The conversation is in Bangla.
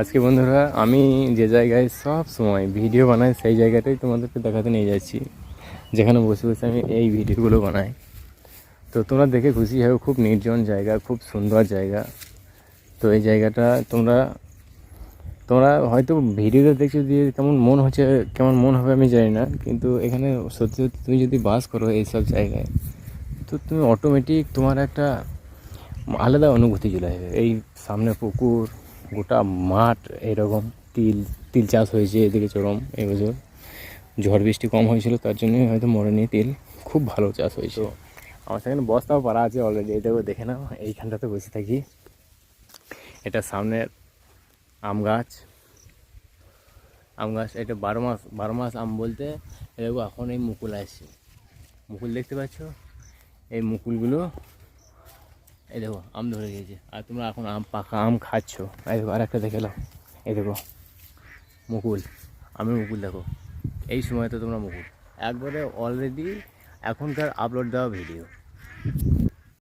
আজকে বন্ধুরা, আমি যে জায়গায় সব সময় ভিডিও বানাই, সেই জায়গাটাই তোমাদেরকে দেখাতে নিয়ে যাচ্ছি। যেখানে বসে বসে আমি এই ভিডিওগুলো বানাই। তো তোমরা দেখে খুশি হবে খুব নির্জন জায়গা, খুব সুন্দর জায়গা। তো এই জায়গাটা তোমরা তোমরা হয়তো ভিডিওতে দেখছ দিয়ে কেমন মন হচ্ছে, কেমন মন হবে আমি জানি না, কিন্তু এখানে সত্যি সত্যি তুমি যদি বাস করো এইসব জায়গায়, তো তুমি অটোমেটিক তোমার একটা আলাদা অনুভূতি চলে আসবে। এই সামনে পুকুর গোটা মাঠ এরকম তিল তিল চাষ হয়েছে এদিকে চরম এবছর। ঝড় বৃষ্টি কম হয়েছিল, তার জন্যই হয়তো মরেনি তিল খুব ভালো চাষ হয়েছে। আমার সেখানে বস্তাও পারা আছে অলরেডি এটাও দেখে নাও, এইখানটাতে বসে থাকি। এটা সামনের আম গাছ। আম গাছ, এটা বারো মাস বারো মাস আম বলতে, এ দেখো, এখন এই মুকুল আসছে। মুকুল দেখতে পাচ্ছ? এই মুকুলগুলো এই দেখো, আম ধরে গিয়েছে আর তোমরা এখন আম পাকা আম খাচ্ছ। এই দেখো আর একটা দেখে নাও। এই দেখো, মুকুল। আমি মুকুল দেখো। এই সময় তো তোমরা মুকুল। একবারে অলরেডি এখনকার আপলোড দেওয়া ভিডিও